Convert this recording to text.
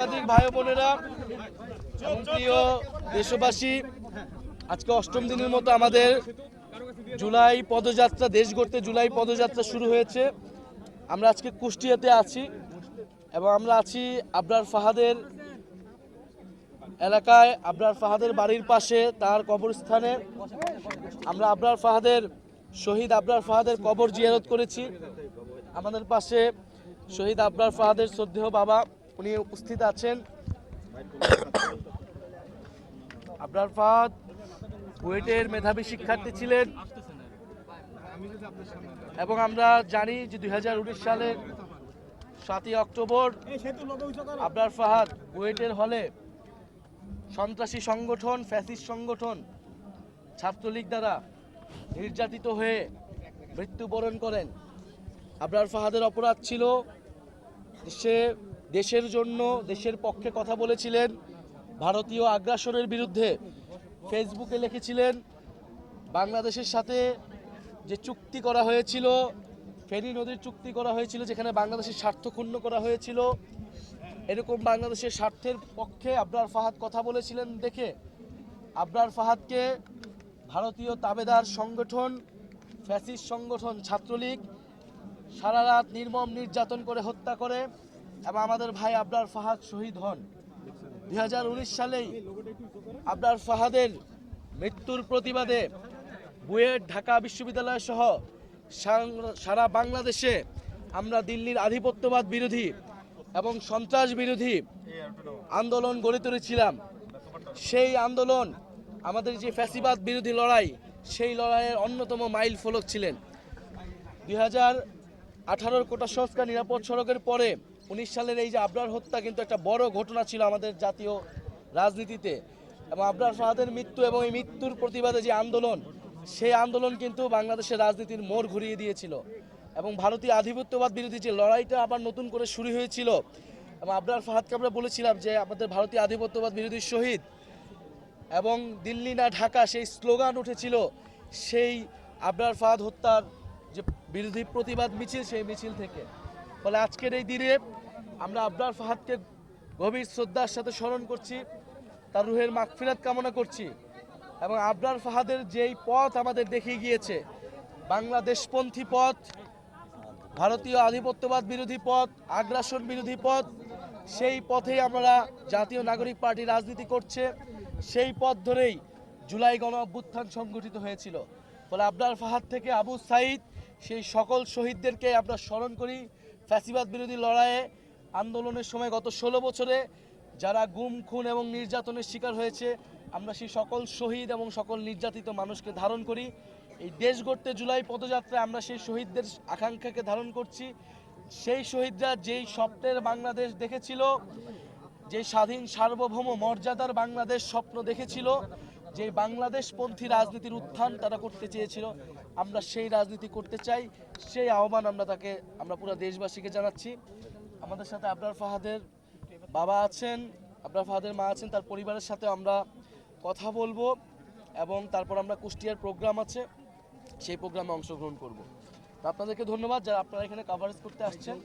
সাংবাদিক ভাই বোনেরা, প্রিয় দেশবাসী, আজকে অষ্টম দিনের মতো আমাদের জুলাই পদযাত্রা, দেশ গড়তে জুলাই পদযাত্রা শুরু হয়েছে। আমরা আজকে কুষ্টিয়াতে আছি এবং আমরা আছি আবরার ফাহাদের এলাকায়। আবরার ফাহাদের বাড়ির পাশে তার কবরস্থানে। আমরা আবরার ফাহাদের শহীদ আবরার ফাহাদের কবর জিয়ারত করেছি। আমাদের পাশে শহীদ আবরার ফাহাদের শ্রদ্ধেয় বাবা উনি উপস্থিত আছেন। আবরার ফাহাদ বুয়েটের মেধাবী শিক্ষার্থী ছিলেন। এবং আমরা জানি যে দুই সালের সাতই অক্টোবর আবরার ফাহাদ বুয়েটের হলে সন্ত্রাসী সংগঠন, ফ্যাসিস্ট সংগঠন, ছাত্রলীগ দ্বারা নির্যাতিত হয়ে মৃত্যুবরণ করেন। আবরার ফাহাদের অপরাধ ছিল সে দেশের জন্য, দেশের পক্ষে কথা বলেছিলেন ভারতীয় আগ্রাসনের বিরুদ্ধে। ফেসবুকে লিখেছিলেন, বাংলাদেশের সাথে যে চুক্তি করা হয়েছিল, ফেনী নদীর চুক্তি করা হয়েছিল, যেখানে বাংলাদেশের স্বার্থ ক্ষুণ্ণ করা হয়েছিল, এরকম বাংলাদেশের স্বার্থের পক্ষে আবরার ফাহাদ কথা বলেছিলেন দেখে। আবরার ফাহাদকে ভারতীয় তাবেদার সংগঠন, ফ্যাসিস্ট সংগঠন ছাত্রলীগ সারা রাত নির্মম নির্যাতন করে হত্যা করে। এবং আমাদের ভাই আবরার ফাহাদ শহীদ হন। দুই হাজার উনিশ সালেই আবরার ফাহাদের মৃত্যুর প্রতিবাদে বুয়েট ঢাকা বিশ্ববিদ্যালয় সহ সারা বাংলাদেশে আমরা দিল্লির আধিপত্যবাদ বিরোধী এবং সন্ত্রাস বিরোধী আন্দোলন গড়ে তুলেছিলাম। সেই আন্দোলন, আমাদের যে ফ্যাসিবাদ বিরোধী লড়াই, সেই লড়াইয়ের অন্যতম মাইল ফলক ছিলেন। দুই হাজার আঠারোর কোটা সংস্কার নিরাপদ সড়কের পরে উনিশ সালের এই যে আবরার হত্যা কিন্তু একটা বড় ঘটনা ছিল আমাদের জাতীয় রাজনীতিতে। এবং আবরার ফাহাদের মৃত্যু এবং এই মৃত্যুর প্রতিবাদে যে আন্দোলন, সেই আন্দোলন কিন্তু বাংলাদেশের রাজনীতির মোড় ঘুরিয়ে দিয়েছিল। এবং ভারতীয় আধিপত্যবাদ বিরোধী যে লড়াইটা আবার নতুন করে শুরু হয়েছিল, এবং আবরার ফাহাদকে আমরা বলেছিলাম যে আমাদের ভারতীয় আধিপত্যবাদ বিরোধী শহীদ এবং দিল্লি না ঢাকা সেই স্লোগান উঠেছিল, সেই আবরার ফাহাদ হত্যার যে বিরোধী প্রতিবাদ মিছিল, সেই মিছিল থেকে। ফলে আজকের এই দিনে আমরা আবরার ফাহাদকে গভীর শ্রদ্ধার সাথে স্মরণ করছি, তার রুহের মাগফিরাত কামনা করছি এবং আবরার ফাহাদের যেই পথ আমাদের দেখিয়ে গিয়েছে, বাংলাদেশপন্থী পথ, ভারতীয় আধিপত্যবাদ বিরোধী পথ, আগ্রাসন বিরোধী পথ, সেই পথেই আমরা জাতীয় নাগরিক পার্টি রাজনীতি করছে, সেই পথ ধরেই জুলাই গণ অভ্যুত্থান সংগঠিত হয়েছিল। ফলে আবরার ফাহাদ থেকে আবু সাইদ, সেই সকল শহীদদেরকে আমরা স্মরণ করি। ফ্যাসিবাদ বিরোধী লড়াইয়ে আন্দোলনের সময় গত ষোলো বছরে যারা গুম, খুন এবং নির্যাতনের শিকার হয়েছে, আমরা সেই সকল শহীদ এবং সকল নির্যাতিত মানুষকে ধারণ করি। এই দেশ গড়তে জুলাই পদযাত্রায় আমরা সেই শহীদদের আকাঙ্ক্ষাকে ধারণ করছি। সেই শহীদরা যেই স্বপ্নের বাংলাদেশ দেখেছিল যে স্বাধীন সার্বভৌম মর্যাদার বাংলাদেশ স্বপ্ন দেখেছিল যে বাংলাদেশপন্থী রাজনীতির উত্থান তারা করতে চেয়েছিল, আমরা সেই রাজনীতি করতে চাই, সেই আহ্বান আমরা তাকে, আমরা পুরো দেশবাসীকে জানাচ্ছি। আমাদের সাথে আবরার ফাহাদের বাবা আছেন, আবরার ফাহাদের মা আছেন, তার পরিবারের সাথে আমরা কথা বলব এবং তারপর আমরা কুষ্টিয়ার প্রোগ্রাম আছে, সেই প্রোগ্রামে অংশগ্রহণ করব। আপনাদেরকে ধন্যবাদ যারা আপনারা এখানে কাভারেজ করতে আসছেন।